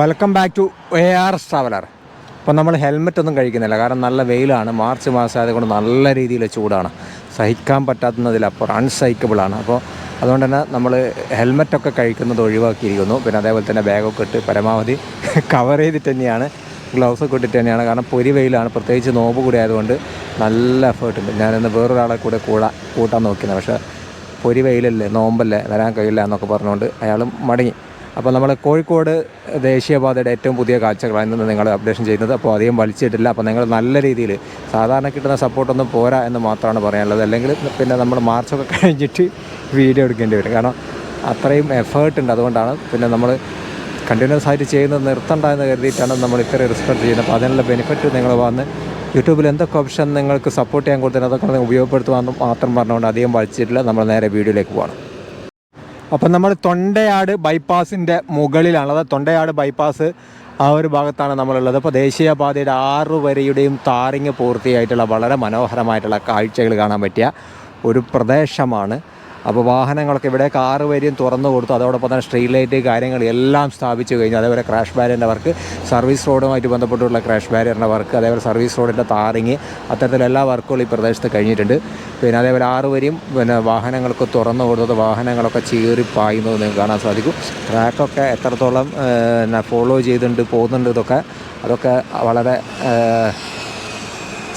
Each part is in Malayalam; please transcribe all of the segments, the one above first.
Welcome back to A R S traveller അപ്പോൾ നമ്മൾ ഹെൽമെറ്റ് ഒന്നും കഴിക്കുന്നില്ല. കാരണം നല്ല വെയിലാണ്. മാർച്ച് മാസം ആയതുകൊണ്ട് നല്ല രീതിയിൽ ചൂടാണ്. സഹിക്കാൻ പറ്റാത്തതിലപ്പുറം അൺസഹിക്കബിൾ ആണ്. അപ്പോൾ അതുകൊണ്ട് തന്നെ നമ്മൾ ഹെൽമെറ്റൊക്കെ കഴിക്കുന്നത് ഒഴിവാക്കിയിരിക്കുന്നു. പിന്നെ അതേപോലെ തന്നെ ബാഗൊക്കെ ഇട്ട് പരമാവധി കവർ ചെയ്തിട്ട് തന്നെയാണ്. ഗ്ലൗസ് ഒക്കെ ഇട്ടിട്ട് തന്നെയാണ്. കാരണം പൊരി വെയിലാണ്. പ്രത്യേകിച്ച് നോമ്പ് കൂടി ആയതുകൊണ്ട് നല്ല എഫേർട്ട് ഉണ്ട്. ഞാനിന്ന് വേറൊരാളെ കൂടെ കൂടാ കൂട്ടാൻ നോക്കിയത്. പക്ഷേ പൊരി വെയിലല്ലേ നോമ്പല്ലേ വരാൻ കഴിയില്ല എന്നൊക്കെ പറഞ്ഞുകൊണ്ട് അയാളും മടങ്ങി. അപ്പോൾ നമ്മൾ കോഴിക്കോട് ദേശീയപാതയുടെ ഏറ്റവും പുതിയ കാഴ്ചകളാണ് ഇന്ന് നിങ്ങൾ അപ്ഡേഷൻ ചെയ്യുന്നത്. അപ്പോൾ അധികം വലിച്ചിട്ടില്ല. അപ്പോൾ നിങ്ങൾ നല്ല രീതിയിൽ സാധാരണ കിട്ടുന്ന സപ്പോർട്ടൊന്നും പോരാ എന്ന് മാത്രമാണ് പറയാനുള്ളത്. അല്ലെങ്കിൽ പിന്നെ നമ്മൾ മാർച്ചൊക്കെ കഴിഞ്ഞിട്ട് വീഡിയോ എടുക്കേണ്ടി വരും. കാരണം അത്രയും എഫേർട്ട് ഉണ്ട്. അതുകൊണ്ടാണ് പിന്നെ നമ്മൾ കണ്ടിന്യൂസ് ആയിട്ട് ചെയ്യുന്നത് നിർത്തണ്ട എന്ന് കരുതിയിട്ടാണ് നമ്മൾ ഇത്രയും റിസ്പെക്ട് ചെയ്യുന്നത്. അപ്പോൾ അതിനുള്ള ബെനിഫിറ്റ് നിങ്ങൾ വന്ന് യൂട്യൂബിൽ എന്തൊക്കെ ഓപ്ഷൻ നിങ്ങൾക്ക് സപ്പോർട്ട് ചെയ്യാൻ കൊടുത്തിട്ടുണ്ട് അതൊക്കെ ഉപയോഗപ്പെടുത്തുവാന്ന് മാത്രം പറഞ്ഞുകൊണ്ട് അധികം വലിച്ചിട്ടില്ല. നമ്മൾ നേരെ വീഡിയോയിലേക്ക് പോകണം അപ്പം നമ്മൾ തൊണ്ടയാട് ബൈപ്പാസിന്റെ മുകളിലാണ്. അതായത് തൊണ്ടയാട് ബൈപ്പാസ് ആ ഒരു ഭാഗത്താണ് നമ്മളുള്ളത്. അപ്പോൾ ദേശീയപാതയുടെ ആറ് വരെയുടെയും താറിങ് പൂർത്തിയായിട്ടുള്ള വളരെ മനോഹരമായിട്ടുള്ള കാഴ്ചകൾ കാണാൻ പറ്റിയ ഒരു പ്രദേശമാണ് അപ്പോൾ വാഹനങ്ങളൊക്കെ ഇവിടെ കാറ് വരെയും തുറന്നു കൊടുത്തു. അതോടൊപ്പം തന്നെ സ്ട്രീറ്റ് ലൈറ്റ് കാര്യങ്ങൾ എല്ലാം സ്ഥാപിച്ചു കഴിഞ്ഞു. അതേപോലെ ക്രാഷ് ബാരിയറിന്റെ വർക്ക് സർവീസ് റോഡുമായിട്ട് ബന്ധപ്പെട്ടുള്ള ക്രാഷ് ബാരിയറിന്റെ വർക്ക് അതേപോലെ സർവീസ് റോഡിന്റെ താറിങ് അത്തരത്തിലുള്ള എല്ലാ വർക്കുകളും ഈ പ്രദേശത്ത് കഴിഞ്ഞിട്ടുണ്ട്. പിന്നെ അതേപോലെ ആറ് വരെയും പിന്നെ വാഹനങ്ങൾക്ക് തുറന്നു കൊടുത്തത് വാഹനങ്ങളൊക്കെ ചീറി പായുന്നത് നിങ്ങൾക്ക് കാണാൻ സാധിക്കും. ട്രാക്കൊക്കെ എത്രത്തോളം ഫോളോ ചെയ്തിട്ടുണ്ട് പോകുന്നുണ്ട് ഇതൊക്കെ അതൊക്കെ വളരെ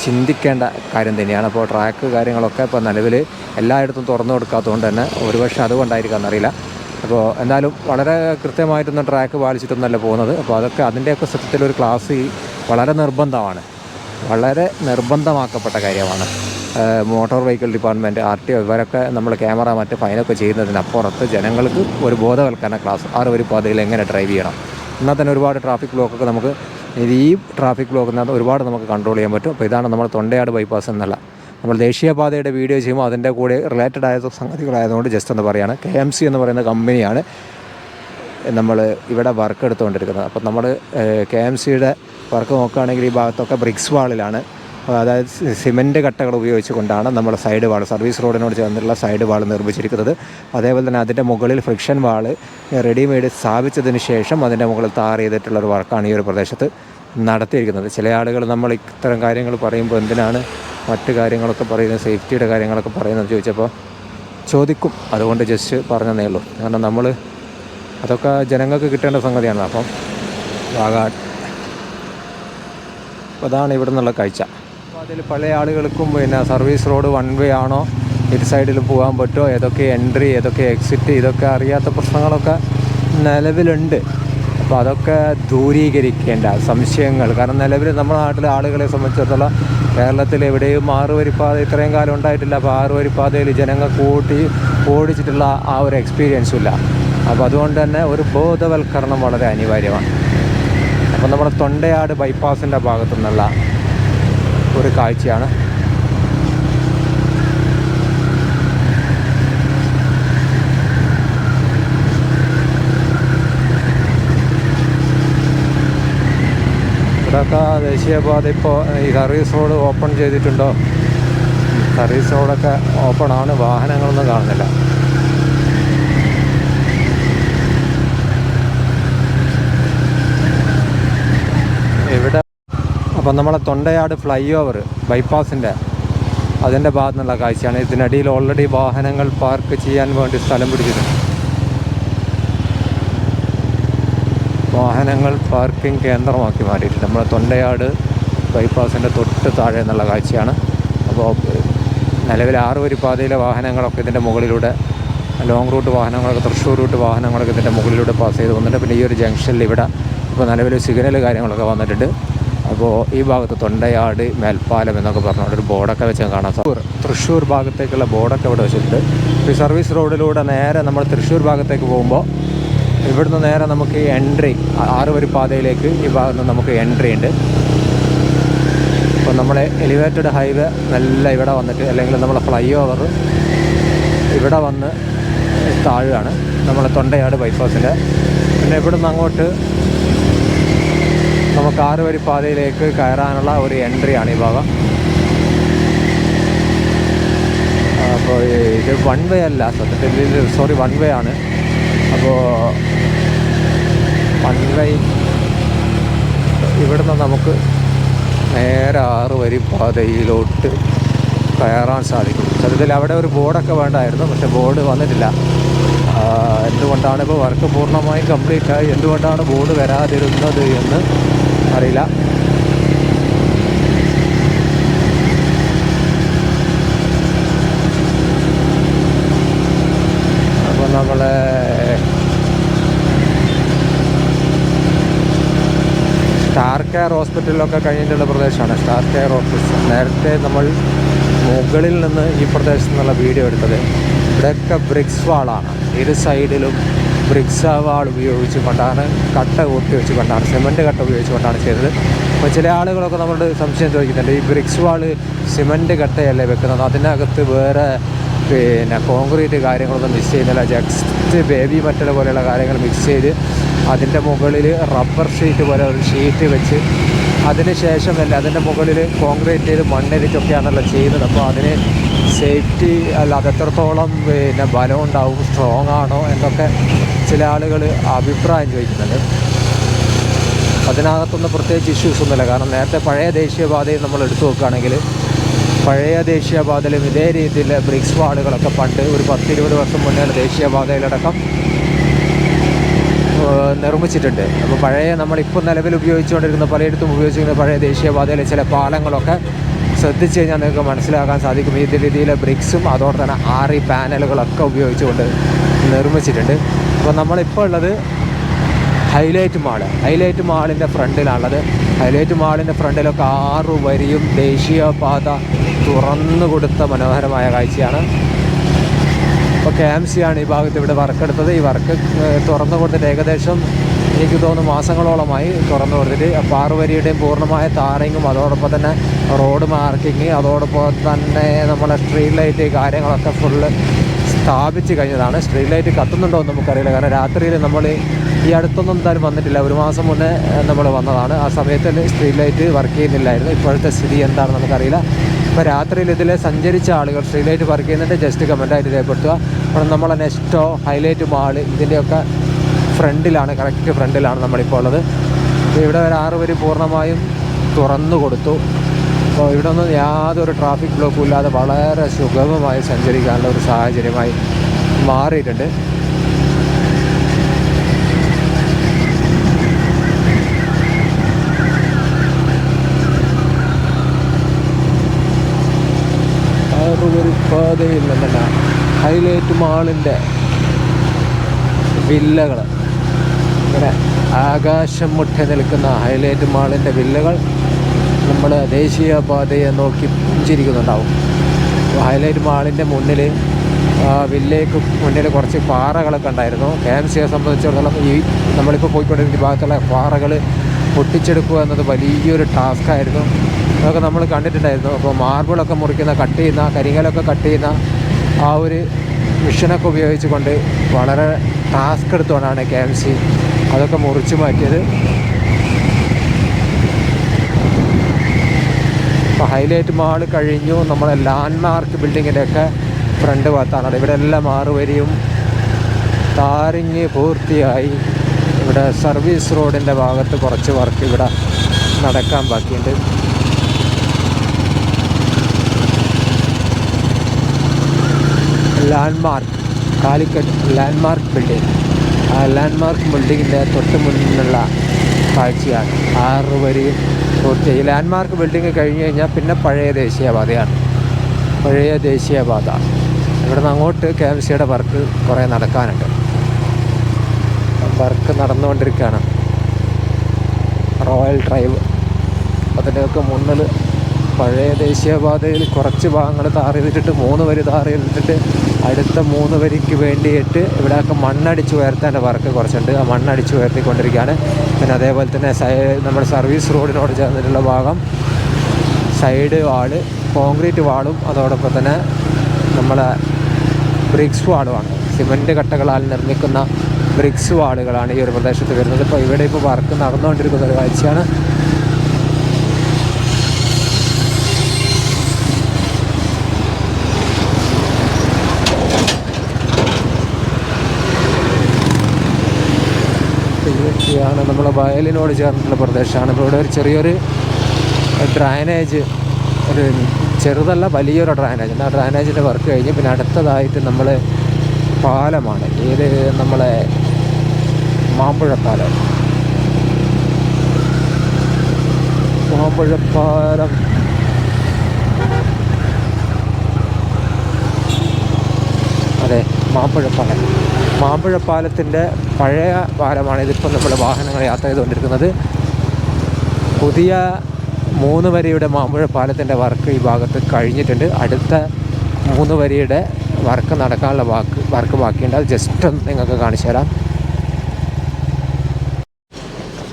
ചിന്തിക്കേണ്ട കാര്യം തന്നെയാണ്. അപ്പോൾ ട്രാക്ക് കാര്യങ്ങളൊക്കെ ഇപ്പോൾ നിലവിൽ എല്ലായിടത്തും തുറന്നു കൊടുക്കാത്തതുകൊണ്ട് തന്നെ ഒരുപക്ഷെ അതുകൊണ്ടായിരിക്കാം എന്നറിയില്ല. അപ്പോൾ എന്തായാലും വളരെ കൃത്യമായിട്ടൊന്നും ട്രാക്ക് പാലിച്ചിട്ടൊന്നുമല്ല പോകുന്നത്. അപ്പോൾ അതൊക്കെ അതിന്റെയൊക്കെ സത്യത്തിലൊരു ക്ലാസ് വളരെ നിർബന്ധമാണ്. വളരെ നിർബന്ധമാക്കപ്പെട്ട കാര്യമാണ്. Motor vehicle department R T O ഇവരൊക്കെ നമ്മൾ ക്യാമറ മറ്റ് ഫൈനൊക്കെ ചെയ്യുന്നതിനപ്പുറത്ത് ജനങ്ങൾക്ക് ഒരു ബോധവൽക്കരണ ക്ലാസ് ആറ് ഒരു പാതയിൽ എങ്ങനെ ഡ്രൈവ് ചെയ്യണം. എന്നാൽ തന്നെ ഒരുപാട് ട്രാഫിക് ബ്ലോക്കൊക്കെ നമുക്ക് ഇത് ഈ ട്രാഫിക് ബ്ലോക്കിനകത്ത് ഒരുപാട് നമുക്ക് കൺട്രോൾ ചെയ്യാൻ പറ്റും. അപ്പോൾ ഇതാണ് നമ്മൾ തൊണ്ടയാട് ബൈപ്പാസ് എന്നല്ല നമ്മൾ ദേശീയപാതയുടെ വീഡിയോ ചെയ്യുമ്പോൾ അതിന്റെ കൂടെ റിലേറ്റഡ് ആയ സംഗതികളായതുകൊണ്ട് ജസ്റ്റ് എന്ന് പറയുകയാണ് കെ എം സി എന്ന് പറയുന്ന കമ്പനിയാണ് നമ്മൾ ഇവിടെ വർക്ക് എടുത്തുകൊണ്ടിരിക്കുന്നത്. അപ്പോൾ നമ്മൾ കെ എം സിയുടെ വർക്ക് നോക്കുകയാണെങ്കിൽ ഈ ഭാഗത്തൊക്കെ ബ്രിക്സ് വാളിലാണ് അതായത് സിമന്റ് കട്ടകൾ ഉപയോഗിച്ചുകൊണ്ടാണ് നമ്മൾ സൈഡ് വാൾ സർവീസ് റോഡിനോട് ചേർന്നുള്ള സൈഡ് വാൾ നിർമ്മിച്ചിരിക്കുന്നത്. അതേപോലെ തന്നെ അതിന്റെ മുകളിൽ ഫ്രിക്ഷൻ വാൾ റെഡിമെയ്ഡ് സ്ഥാപിച്ചതിന് ശേഷം അതിന്റെ മുകളിൽ താർ ചെയ്തിട്ടുള്ള ഒരു വർക്കാണ് ഈ ഒരു പ്രദേശത്ത് നടത്തിയിരിക്കുന്നത്. ചില ആളുകൾ നമ്മൾ ഇത്തരം കാര്യങ്ങൾ പറയുമ്പോൾ എന്തിനാണ് മറ്റു കാര്യങ്ങളൊക്കെ പറയുന്നത് സേഫ്റ്റിയുടെ കാര്യങ്ങളൊക്കെ പറയുന്നത് ചോദിച്ചപ്പോൾ ചോദിക്കും. അതുകൊണ്ട് ജസ്റ്റ് പറഞ്ഞതേ ഉള്ളൂ. കാരണം നമ്മൾ അതൊക്കെ ജനങ്ങൾക്ക് കിട്ടേണ്ട സംഗതിയാണ്. അപ്പം വാഗാട് അപ്പോൾ അതാണ് ഇവിടെ നിന്നുള്ള കാഴ്ച. അതിൽ പല ആളുകൾക്കും പിന്നെ സർവീസ് റോഡ് വൺ വേ ആണോ ഇരു സൈഡിൽ പോകാൻ പറ്റുമോ ഏതൊക്കെ എൻട്രി ഏതൊക്കെ എക്സിറ്റ് ഇതൊക്കെ അറിയാത്ത പ്രശ്നങ്ങളൊക്കെ നിലവിലുണ്ട്. അപ്പോൾ അതൊക്കെ ദൂരീകരിക്കേണ്ട സംശയങ്ങൾ. കാരണം നിലവിൽ നമ്മുടെ നാട്ടിലെ ആളുകളെ സംബന്ധിച്ചിടത്തോളം കേരളത്തിൽ എവിടെയും ആറുവരിപ്പാത ഇത്രയും കാലം ഉണ്ടായിട്ടില്ല. അപ്പോൾ ആറുവരിപ്പാതയിൽ ജനങ്ങൾ കൂട്ടി ഓടിച്ചിട്ടുള്ള ആ ഒരു എക്സ്പീരിയൻസും ഇല്ല. അപ്പോൾ അതുകൊണ്ട് തന്നെ ഒരു ബോധവൽക്കരണം വളരെ അനിവാര്യമാണ്. അപ്പോൾ നമ്മുടെ തൊണ്ടയാട് ബൈപ്പാസിന്റെ ഭാഗത്തു നിന്നുള്ള ഒരു കാഴ്ചയാണ്. ഇവിടെയൊക്കെ ദേശീയപാത ഇപ്പോൾ ഈ സർവീസ് റോഡ് ഓപ്പൺ ചെയ്തിട്ടുണ്ടോ? സർവീസ് റോഡൊക്കെ ഓപ്പണാണ് വാഹനങ്ങളൊന്നും കാണുന്നില്ല ഇവിടെ അപ്പം നമ്മളെ തൊണ്ടയാട് ഫ്ലൈ ഓവർ ബൈപ്പാസിന്റെ അതിന്റെ ഭാഗത്തു നിന്നുള്ള കാഴ്ചയാണ്. ഇതിനടിയിൽ ഓൾറെഡി വാഹനങ്ങൾ പാർക്ക് ചെയ്യാൻ വേണ്ടി സ്ഥലം പിടിച്ചിട്ടുണ്ട്. വാഹനങ്ങൾ പാർക്കിംഗ് കേന്ദ്രമാക്കി മാറ്റിയിട്ടുണ്ട് നമ്മളെ തൊണ്ടയാട് ബൈപ്പാസിന്റെ തൊട്ട് താഴെ എന്നുള്ള കാഴ്ചയാണ്. അപ്പോൾ നിലവിൽ ആറ് വരി പാതയിലെ വാഹനങ്ങളൊക്കെ ഇതിന്റെ മുകളിലൂടെ ലോങ് റൂട്ട് വാഹനങ്ങളൊക്കെ തൃശ്ശൂർ റൂട്ട് വാഹനങ്ങളൊക്കെ ഇതിന്റെ മുകളിലൂടെ പാസ് ചെയ്ത് വന്നിട്ടുണ്ട്. പിന്നെ ഈ ഒരു ജംഗ്ഷനിൽ ഇവിടെ ഇപ്പോൾ നിലവിൽ സിഗ്നൽ കാര്യങ്ങളൊക്കെ വന്നിട്ടുണ്ട്. അപ്പോൾ ഈ ഭാഗത്ത് തൊണ്ടയാട് മേൽപ്പാലം എന്നൊക്കെ പറഞ്ഞുകൊണ്ട് ഒരു ബോർഡൊക്കെ വെച്ച് കാണാം തൃശ്ശൂർ തൃശ്ശൂർ ഭാഗത്തേക്കുള്ള ബോർഡൊക്കെ ഇവിടെ വെച്ചിട്ടുണ്ട്. ഈ സർവീസ് റോഡിലൂടെ നേരെ നമ്മൾ തൃശ്ശൂർ ഭാഗത്തേക്ക് പോകുമ്പോൾ ഇവിടുന്ന് നേരെ നമുക്ക് എൻട്രി ആറ് വരി പാതയിലേക്ക് ഈ ഭാഗത്ത് നിന്ന് നമുക്ക് എൻട്രി ഉണ്ട്. അപ്പോൾ നമ്മൾ എലിവേറ്റഡ് ഹൈവേ നല്ല ഇവിടെ വന്നിട്ട് അല്ലെങ്കിൽ നമ്മളെ ഫ്ലൈ ഓവർ ഇവിടെ വന്ന് താഴെയാണ്. നമ്മളെ തൊണ്ടയാട് ബൈപ്പാസിന്റെ. പിന്നെ ഇവിടുന്ന് അങ്ങോട്ട് നമുക്ക് ആറ് വരി പാതയിലേക്ക് കയറാനുള്ള ഒരു എൻട്രിയാണ് ഈ ഭാഗം. അപ്പോൾ ഇത് വൺ വേ അല്ല സത്യത്തിൽ സോറി വൺ വേ ആണ്. അപ്പോൾ വൺ വേ ഇവിടുന്ന് നമുക്ക് നേരെ ആറ് വരി പാതയിലോട്ട് കയറാൻ സാധിക്കും. സത്യത്തിൽ അവിടെ ഒരു ബോർഡൊക്കെ വേണ്ടായിരുന്നു പക്ഷെ ബോർഡ് വന്നിട്ടില്ല. എന്തുകൊണ്ടാണ് ഇപ്പോൾ വർക്ക് പൂർണമായും കംപ്ലീറ്റ് ആയി? എന്തുകൊണ്ടാണ് ബോർഡ് വരാതിരുന്നത് എന്ന് അറിയില്ല. അപ്പോൾ നമ്മൾ സ്റ്റാർ കെയർ ഹോസ്പിറ്റലിലൊക്കെ കഴിഞ്ഞിട്ടുള്ള പ്രദേശമാണ്. സ്റ്റാർ കെയർ ഓഫീസ് നേരത്തെ നമ്മൾ മുകളിൽ നിന്ന് ഈ പ്രദേശത്തു നിന്നുള്ള വീഡിയോ എടുത്തത്. ഇവിടെയൊക്കെ ബ്രിക്സ് വാളാണ് ഇരു സൈഡിലും ബ്രിക്സ് വാൾ ഉപയോഗിച്ച് കൊണ്ടാണ് കട്ട കൂട്ടി വെച്ച് കൊണ്ടാണ് സിമന്റ് കട്ട ഉപയോഗിച്ച് കൊണ്ടാണ് ചെയ്തത്. അപ്പോൾ ചില ആളുകളൊക്കെ നമ്മളോട് സംശയം ചോദിക്കുന്നുണ്ട് ഈ ബ്രിക്സ് വാൾ സിമന്റ് കട്ടയല്ലേ വെക്കുന്നത്? അതിനകത്ത് വേറെ പിന്നെ കോൺക്രീറ്റ് കാര്യങ്ങളൊന്നും മിക്സ് ചെയ്യുന്നില്ല. ജസ്റ്റ് ബേബി മെറ്റൽ പോലെയുള്ള കാര്യങ്ങൾ മിക്സ് ചെയ്ത് അതിന്റെ മുകളിൽ റബ്ബർ ഷീറ്റ് പോലെ ഒരു ഷീറ്റ് വെച്ച് അതിന് ശേഷമല്ല അതിന്റെ മുകളിൽ കോൺക്രീറ്റ് ചെയ്ത് മണ്ണിരിച്ചൊക്കെയാണല്ലോ ചെയ്യുന്നത്. അപ്പോൾ അതിന് സേഫ്റ്റി അല്ല അത് എത്രത്തോളം പിന്നെ ബലം ഉണ്ടാവും സ്ട്രോങ് ആണോ എന്നൊക്കെ ചില ആളുകൾ അഭിപ്രായം ചോദിക്കുന്നുണ്ട്. അതിനകത്തൊന്നും പ്രത്യേകിച്ച് ഇഷ്യൂസ് ഒന്നുമില്ല. കാരണം നേരത്തെ പഴയ ദേശീയപാതയിൽ നമ്മൾ എടുത്തു നോക്കുകയാണെങ്കിൽ പഴയ ദേശീയപാതയിലും ഇതേ രീതിയിൽ ബ്രിക്സ് വാളുകളൊക്കെ പണ്ട് ഒരു പത്തിരുപത് വർഷം മുന്നേ ദേശീയപാതയിലടക്കം നിർമ്മിച്ചിട്ടുണ്ട്. അപ്പോൾ പഴയ നമ്മളിപ്പോൾ നിലവിൽ ഉപയോഗിച്ചുകൊണ്ടിരിക്കുന്ന പലയിടത്തും ഉപയോഗിച്ചിരിക്കുന്ന പഴയ ദേശീയപാതയിലെ ചില പാലങ്ങളൊക്കെ ശ്രദ്ധിച്ചു കഴിഞ്ഞാൽ നിങ്ങൾക്ക് മനസ്സിലാക്കാൻ സാധിക്കും. ഈ രീതിയിലെ ബ്രിക്സും അതോടെ തന്നെ ആറി പാനലുകളൊക്കെ ഉപയോഗിച്ചുകൊണ്ട് നിർമ്മിച്ചിട്ടുണ്ട്. അപ്പോൾ നമ്മളിപ്പോൾ ഉള്ളത് ഹൈലൈറ്റ് മാൾ ഹൈലൈറ്റ് മാളിന്റെ ഫ്രണ്ടിലാണുള്ളത്. ഹൈലൈറ്റ് മാളിന്റെ ഫ്രണ്ടിലൊക്കെ ആറു വരിയും ദേശീയപാത തുറന്നു കൊടുത്ത മനോഹരമായ കാഴ്ചയാണ്. ഇപ്പോൾ കെ എം സി ആണ് ഈ ഭാഗത്ത് ഇവിടെ വർക്കെടുത്തത് ഈ വർക്ക് തുറന്നു കൊടുത്തിട്ട് ഏകദേശം എനിക്ക് തോന്നുന്നു മാസങ്ങളോളമായി തുറന്നു കൊടുത്തിട്ട് പാറുവരിയുടെയും പൂർണമായ താറിങ്ങും അതോടൊപ്പം തന്നെ റോഡ് മാർക്കിങ് അതോടൊപ്പം തന്നെ നമ്മളെ സ്ട്രീറ്റ് ലൈറ്റ് കാര്യങ്ങളൊക്കെ ഫുള്ള് സ്ഥാപിച്ച് കഴിഞ്ഞതാണ്. സ്ട്രീറ്റ് ലൈറ്റ് കത്തുന്നുണ്ടോ എന്ന് നമുക്കറിയില്ല. കാരണം രാത്രിയിൽ നമ്മൾ ഈ അടുത്തൊന്നും എന്തായാലും വന്നിട്ടില്ല. ഒരു മാസം മുന്നേ നമ്മൾ വന്നതാണ്. ആ സമയത്ത് സ്ട്രീറ്റ് ലൈറ്റ് വർക്ക് ചെയ്യുന്നില്ലായിരുന്നു. ഇപ്പോഴത്തെ സ്ഥിതി എന്താണെന്ന് നമുക്കറിയില്ല. ഇപ്പോൾ രാത്രിയിൽ ഇതിൽ സഞ്ചരിച്ച ആളുകൾ സ്ട്രീറ്റ് ലൈറ്റ് വർക്ക് ചെയ്യുന്നുണ്ട്. ജസ്റ്റ് കമന്റായിട്ട് രേഖപ്പെടുത്തുക. അപ്പോൾ നമ്മളെ നെസ്റ്റോ ഹൈലൈറ്റ് മാൾ ഇതിന്റെയൊക്കെ ഫ്രണ്ടിലാണ് കറക്റ്റ് ഫ്രണ്ടിലാണ് നമ്മളിപ്പോൾ ഉള്ളത്. ഇവിടെ ഒരു ആറ് വരി പൂർണമായും തുറന്നു കൊടുത്തു. അപ്പോൾ ഇവിടെ ഒന്നും യാതൊരു ട്രാഫിക് ബ്ലോക്കും ഇല്ലാതെ വളരെ സുഗമമായി സഞ്ചരിക്കാനുള്ള ഒരു സാഹചര്യമായി മാറിയിട്ടുണ്ട്. ഒരു പാതയില്ലെന്നല്ല ഹൈലൈറ്റ് മാളിന്റെ വില്ലകൾ. ഇങ്ങനെ ആകാശം മുട്ടി നിൽക്കുന്ന ഹൈലൈറ്റ് മാളിന്റെ വില്ലകൾ നമ്മൾ ദേശീയപാതയെ നോക്കി പുഞ്ചിരിക്കുന്നുണ്ടാവും. ഹൈലൈറ്റ് മാളിന്റെ മുന്നിൽ വില്ലേക്ക് മുന്നിൽ കുറച്ച് പാറകളൊക്കെ ഉണ്ടായിരുന്നു. കെ എം സിയെ സംബന്ധിച്ചിടത്തോളം ഈ നമ്മളിപ്പോൾ പോയിക്കൊണ്ടിരിക്കുന്ന ഭാഗത്തുള്ള പാറകൾ പൊട്ടിച്ചെടുക്കുക എന്നത് വലിയൊരു ടാസ്ക്കായിരുന്നു അതൊക്കെ നമ്മൾ കണ്ടിട്ടുണ്ടായിരുന്നു. അപ്പോൾ മാർബിളൊക്കെ മുറിക്കുന്ന കട്ട് ചെയ്യുന്ന കരിങ്കലൊക്കെ കട്ട് ചെയ്യുന്ന ആ ഒരു മിഷനൊക്കെ ഉപയോഗിച്ചുകൊണ്ട് വളരെ ടാസ്ക് എടുത്തുകൊണ്ടാണ് കെ എം സി അതൊക്കെ മുറിച്ചു മാറ്റിയത്. ഇപ്പോൾ ഹൈലൈറ്റ് മാൾ കഴിഞ്ഞു. നമ്മളെ ലാൻഡ്മാർക്ക് ബിൽഡിങ്ങിന്റെയൊക്കെ ഫ്രണ്ട് ഭാഗത്താണ്. ഇവിടെ എല്ലാം മാറുവരിയും താരിങ് പൂർത്തിയായി. ഇവിടെ സർവീസ് റോഡിന്റെ ഭാഗത്ത് കുറച്ച് വർക്ക് ഇവിടെ നടക്കാൻ ബാക്കിയുണ്ട്. ലാൻഡ്മാർക്ക് കാലിക്കറ്റ് ലാൻഡ്മാർക്ക് ബിൽഡിംഗ് ആ ലാൻഡ്മാർക്ക് ബിൽഡിങ്ങിന്റെ തൊട്ട് മുന്നിലുള്ള കാഴ്ചയാണ്. ആറ് വരി പൂർത്തി ഈ ലാൻഡ്മാർക്ക് ബിൽഡിംഗ് കഴിഞ്ഞ് കഴിഞ്ഞാൽ പിന്നെ പഴയ ദേശീയപാതയാണ്. പഴയ ദേശീയപാത. ഇവിടെ നിന്ന് അങ്ങോട്ട് കെ എം സിയുടെ വർക്ക് കുറേ നടക്കാനുണ്ട്. വർക്ക് നടന്നുകൊണ്ടിരിക്കുകയാണ്. Royal drive. അതിന്റെയൊക്കെ മുന്നിൽ പഴയ ദേശീയപാതയിൽ കുറച്ച് ഭാഗങ്ങൾ താർ മൂന്ന് വരി താർ അടുത്ത മൂന്ന് വരിക്ക് വേണ്ടിയിട്ട് ഇവിടെയൊക്കെ മണ്ണടിച്ച് ഉയർത്തേണ്ട വർക്ക് കുറച്ചുണ്ട്. ആ മണ്ണടിച്ച് ഉയർത്തിക്കൊണ്ടിരിക്കുകയാണ്. പിന്നെ അതേപോലെ തന്നെ നമ്മുടെ സർവീസ് റോഡിനോട് ചേർന്നിട്ടുള്ള ഭാഗം സൈഡ് വാൾ കോൺക്രീറ്റ് വാളും അതോടൊപ്പം തന്നെ നമ്മളെ ബ്രിക്സ് വാളുമാണ്. സിമന്റ് കട്ടകളാൽ നിർമ്മിക്കുന്ന ബ്രിക്സ് വാളുകളാണ് ഈ ഒരു പ്രദേശത്ത് വരുന്നത്. ഇപ്പോൾ ഇവിടെ ഇപ്പോൾ വർക്ക് നടന്നുകൊണ്ടിരിക്കുന്ന ഒരു കാഴ്ചയാണ്. കാഴ്ചയാണ് നമ്മളെ വയലിനോട് ചേർന്നിട്ടുള്ള പ്രദേശമാണ്. ഇപ്പോൾ ഇവിടെ ഒരു ചെറിയൊരു ഡ്രൈനേജ് ഒരു ചെറുതല്ല വലിയൊരു ഡ്രൈനേജ് ഉണ്ട് ആ ഡ്രൈനേജിന്റെ വർക്ക് കഴിഞ്ഞ് പിന്നെ അടുത്തതായിട്ട് നമ്മൾ പാലമാണ്. ഏത് നമ്മളെ മാമ്പുഴ പാലം. മാമ്പുഴ പാലം. അതെ. മാമ്പഴപ്പാലം. മാമ്പഴപ്പാലത്തിന്റെ പഴയ പാലമാണ് ഇതിപ്പോൾ നമ്മൾ വാഹനങ്ങൾ യാത്ര ചെയ്തുകൊണ്ടിരിക്കുന്നത്. പുതിയ മൂന്ന് വരിയുടെ മാമ്പഴപ്പാലത്തിന്റെ വർക്ക് ഈ ഭാഗത്ത് കഴിഞ്ഞിട്ടുണ്ട്. അടുത്ത മൂന്ന് വരിയുടെ വർക്ക് നടക്കാനുള്ള വാക്ക് വർക്ക് ബാക്കിയുണ്ട്. അത് ജസ്റ്റ് ഒന്ന് നിങ്ങൾക്ക് കാണിച്ചു തരാം.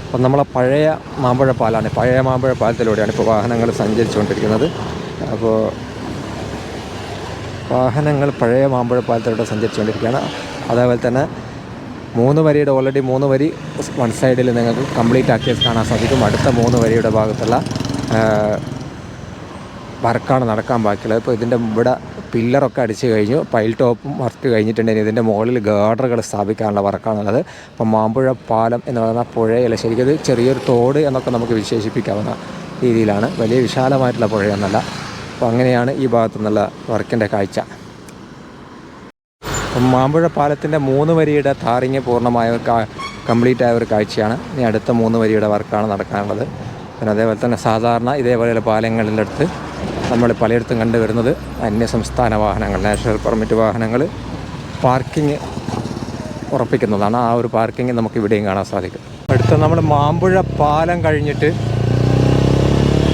അപ്പം നമ്മളെ പഴയ മാമ്പഴപ്പാലാണ് പഴയ മാമ്പഴപ്പാലത്തിലൂടെയാണ് ഇപ്പോൾ വാഹനങ്ങൾ സഞ്ചരിച്ചുകൊണ്ടിരിക്കുന്നത്. അപ്പോൾ വാഹനങ്ങൾ പഴയ മാമ്പഴ പാലത്തിലൂടെ സഞ്ചരിച്ചുകൊണ്ടിരിക്കുകയാണ്. അതേപോലെ തന്നെ മൂന്ന് വരിയുടെ ഓൾറെഡി മൂന്ന് വരി വൺ സൈഡിൽ നിങ്ങൾക്ക് കംപ്ലീറ്റ് ആക്കിയത് കാണാൻ സാധിക്കും. അടുത്ത മൂന്ന് വരിയുടെ ഭാഗത്തുള്ള വർക്കാണ് നടക്കാൻ ബാക്കിയുള്ളത്. ഇപ്പോൾ ഇതിന്റെ ഇവിടെ പില്ലറൊക്കെ അടിച്ചു കഴിഞ്ഞു. പൈൽ ടോപ്പും വർക്ക് കഴിഞ്ഞിട്ടുണ്ടെങ്കിൽ ഇതിന്റെ മുകളിൽ ഗാർഡറുകൾ സ്ഥാപിക്കാനുള്ള വർക്കാണുള്ളത്. അപ്പം മാമ്പുഴ പാലം എന്ന് പറയുന്ന പുഴയല്ല ശരിക്കും ഇത് ചെറിയൊരു തോട് എന്നൊക്കെ നമുക്ക് വിശേഷിപ്പിക്കാവുന്ന രീതിയിലാണ്. വലിയ വിശാലമായിട്ടുള്ള പുഴയൊന്നല്ല അപ്പോൾ അങ്ങനെയാണ് ഈ ഭാഗത്തു നിന്നുള്ള വർക്കിന്റെ കാഴ്ച. മാമ്പുഴ പാലത്തിന്റെ മൂന്ന് വരിയുടെ താറിങ് പൂർണമായ കംപ്ലീറ്റ് ആയ ഒരു കാഴ്ചയാണ്. ഇനി അടുത്ത മൂന്ന് വരിയുടെ വർക്കാണ് നടക്കാനുള്ളത്. പിന്നെ അതേപോലെ തന്നെ സാധാരണ ഇതേപോലെയുള്ള പാലങ്ങളുടെ അടുത്ത് നമ്മൾ പലയിടത്തും കണ്ടുവരുന്നത് അന്യ സംസ്ഥാന വാഹനങ്ങൾ നാഷണൽ പെർമിറ്റ് വാഹനങ്ങൾ പാർക്കിംഗ് ഉറപ്പിക്കുന്നതാണ്. ആ ഒരു പാർക്കിംഗ് നമുക്ക് ഇവിടെയും കാണാൻ സാധിക്കും. അടുത്ത നമ്മൾ മാമ്പുഴ പാലം കഴിഞ്ഞിട്ട്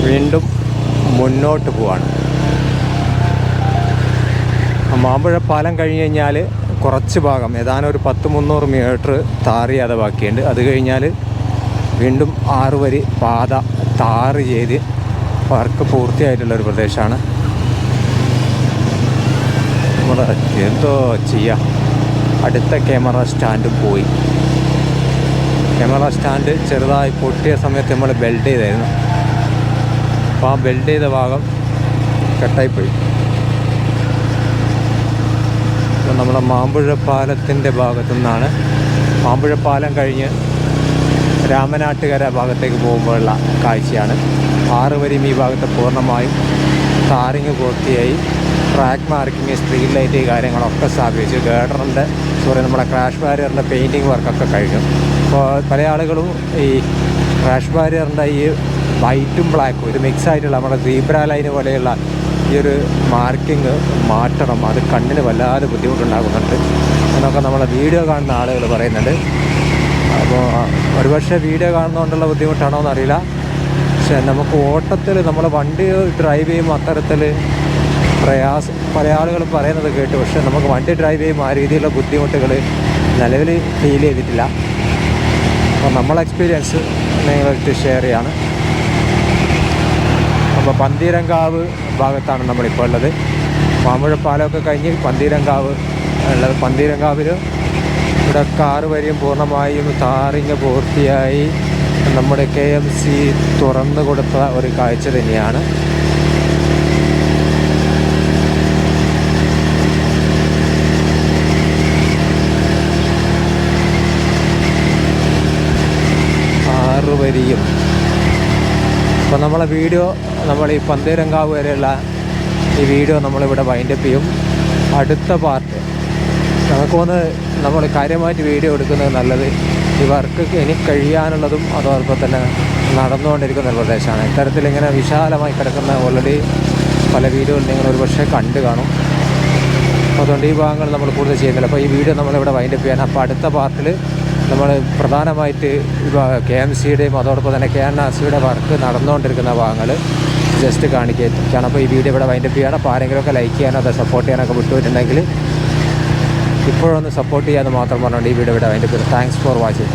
വീണ്ടും മുന്നോട്ട് പോവാണ്. മാമ്പഴ പാലം കഴിഞ്ഞ് കഴിഞ്ഞാൽ കുറച്ച് ഭാഗം ഏതാനും ഒരു പത്ത് മുന്നൂറ് മീറ്റർ താറിയാതെ ബാക്കിയുണ്ട്. അത് കഴിഞ്ഞാൽ വീണ്ടും ആറ് വരി പാത താറ് ചെയ്ത് വർക്ക് പൂർത്തിയായിട്ടുള്ളൊരു പ്രദേശമാണ്. നമ്മൾ എന്തോ ചെയ്യാം. അടുത്ത ക്യാമറ സ്റ്റാൻഡ് പോയി. ക്യാമറ സ്റ്റാൻഡ് ചെറുതായി പൊട്ടിയ സമയത്ത് നമ്മൾ ബെൽഡ് ചെയ്തായിരുന്നു. അപ്പോൾ ആ ബെൽഡ് ചെയ്ത ഭാഗം കട്ടായിപ്പോയി അപ്പോൾ നമ്മുടെ മാമ്പുഴ പാലത്തിന്റെ ഭാഗത്തു നിന്നാണ് മാമ്പുഴ പാലം കഴിഞ്ഞ് രാമനാട്ടുകര ഭാഗത്തേക്ക് പോകുമ്പോഴുള്ള കാഴ്ചയാണ്. ആറ് വരിയും ഈ ഭാഗത്ത് പൂർണമായും ടാറിങ് പൂർത്തിയായി. ട്രാക്ക് മാർക്കിങ് സ്ട്രീറ്റ് ലൈറ്റ് കാര്യങ്ങളൊക്കെ സ്ഥാപിച്ചു. ഗേഡറിന്റെ സോറി നമ്മുടെ ക്രാഷ് ബാരിയറിന്റെ പെയിന്റിങ് വർക്കൊക്കെ കഴിഞ്ഞു. അപ്പോൾ പല ആളുകളും ഈ ക്രാഷ് ബാരിയറിന്റെ ഈ വൈറ്റും ബ്ലാക്കും ഇത് മിക്സ് ആയിട്ടുള്ള നമ്മുടെ സീബ്ര ലൈന് പോലെയുള്ള ഈ ഒരു മാർക്കിങ് മാറ്റണം. അത് കണ്ണിന് വല്ലാതെ ബുദ്ധിമുട്ടുണ്ടാകുന്നുണ്ട് എന്നൊക്കെ നമ്മളെ വീഡിയോ കാണുന്ന ആളുകൾ പറയുന്നുണ്ട്. അപ്പോൾ ഒരുപക്ഷെ വീഡിയോ കാണുന്നതുകൊണ്ടുള്ള ബുദ്ധിമുട്ടാണോ എന്നറിയില്ല. പക്ഷെ നമുക്ക് ഓട്ടത്തിൽ നമ്മൾ വണ്ടി ഡ്രൈവ് ചെയ്യുമ്പോൾ അത്തരത്തിൽ പ്രയാസം. പല ആളുകളും പറയുന്നത് കേട്ടു. പക്ഷെ നമുക്ക് വണ്ടി ഡ്രൈവ് ചെയ്യുമ്പോൾ ആ രീതിയിലുള്ള ബുദ്ധിമുട്ടുകൾ നിലവിൽ ഫീൽ ചെയ്തിട്ടില്ല. അപ്പോൾ നമ്മളെ എക്സ്പീരിയൻസ് നിങ്ങളായിട്ട് ഷെയർ ചെയ്യാണ്. അപ്പോൾ പന്തീരങ്കാവ് ഭാഗത്താണ് നമ്മളിപ്പോൾ ഉള്ളത്. മാമ്പുഴ പാലമൊക്കെ കഴിഞ്ഞ് പന്തീരങ്കാവ് ഉള്ളത്. പന്തീരങ്കാവിൽ ഇവിടെ കാറ് വരെയും പൂർണമായും താറിങ് പൂർത്തിയായി. നമ്മുടെ കെ എം സി തുറന്നു കൊടുത്ത ഒരു കാഴ്ച തന്നെയാണ്. ആറുവരിയും അപ്പം നമ്മളെ വീഡിയോ നമ്മൾ ഈ പന്തീരങ്കാവ് വരെയുള്ള ഈ വീഡിയോ നമ്മളിവിടെ വൈൻഡപ്പ് ചെയ്യും. അടുത്ത പാർട്ട് നമുക്കൊന്ന് നമ്മൾ കാര്യമായിട്ട് വീഡിയോ എടുക്കുന്നത് നല്ലത്. ഈ വർക്ക് ഇനി കഴിയാനുള്ളതും അതോടൊപ്പം തന്നെ നടന്നുകൊണ്ടിരിക്കുന്ന പ്രദേശമാണ്. ഇത്തരത്തിൽ ഇങ്ങനെ വിശാലമായി കിടക്കുന്ന ഓൾറെഡി പല വീഡിയോകൾ നിങ്ങൾ ഒരു പക്ഷേ കണ്ടു കാണും. അതുകൊണ്ട് ഈ ഭാഗങ്ങൾ നമ്മൾ കൂടുതൽ ചെയ്യുന്നില്ല. അപ്പോൾ ഈ വീഡിയോ നമ്മളിവിടെ വൈൻഡപ്പ് ചെയ്യാൻ. അപ്പോൾ അടുത്ത പാർട്ടിൽ നമ്മൾ പ്രധാനമായിട്ട് കെ എം സിയുടെയും അതോടൊപ്പം തന്നെ കെ എൻ ആർ സിയുടെ വർക്ക് നടന്നുകൊണ്ടിരിക്കുന്ന ഭാഗങ്ങൾ ജസ്റ്റ് കാണിക്കുകയാണ് അപ്പോൾ ഈ വീഡിയോ ഇവിടെ വൈൻഡപ്പ് ചെയ്യണം. അപ്പോൾ ആരെങ്കിലുമൊക്കെ ലൈക്ക് ചെയ്യാനോ അതോ സപ്പോർട്ട് ചെയ്യാനൊക്കെ വിട്ടുപോയിട്ടുണ്ടെങ്കിൽ ഇപ്പോഴൊന്ന് സപ്പോർട്ട് ചെയ്യാമെന്ന് മാത്രം പറഞ്ഞുകൊണ്ട് ഈ വീഡിയോ ഇവിടെ വൈൻഡപ്പ് ചെയ്തു. Thanks for watching